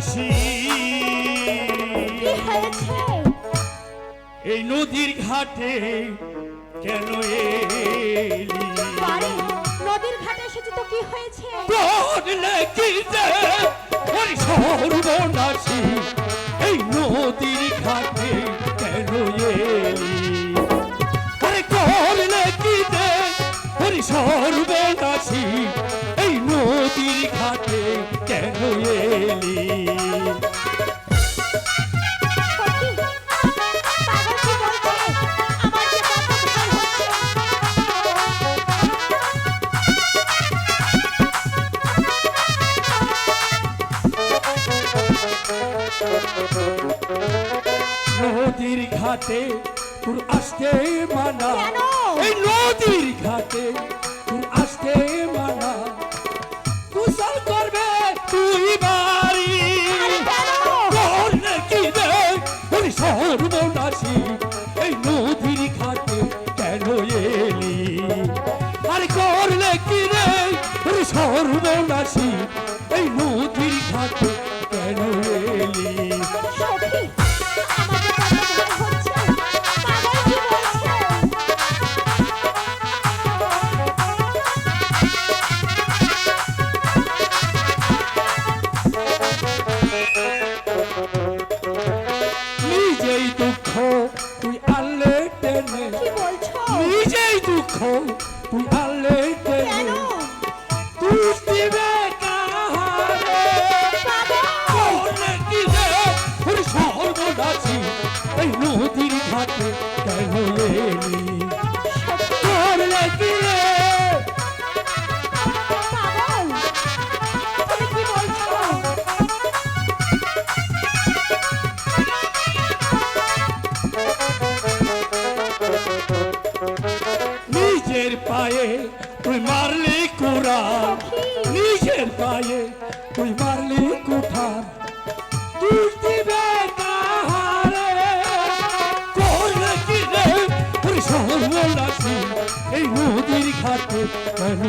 ভালোবাসি এই নদীর ঘাটে কেন এলি? নদীর ঘাটে এসেছি তো কি হয়েছে? বললে এই নদীর ঘাটে কেন এলি? আরে করলে কি সর্বনাশী নদীর ঘাটে কেন এলি। নদীর ঘাটে তোর আসতে মানা এই নদীর ঘাটে সর্বনাশী এই নদীর ঘাটে কেন এলি? নিজেই দুঃখ তুই আনলে টেনে। নিজেই দুঃখ তুই আনলে ঘাটে কেন এলি করলে কি রে? নিজের পায়ে তুই মারলি কুড়াল নিজের পায়ে তুই মারলি তুই সর্বনাশী এই নদীর ঘাটে কেন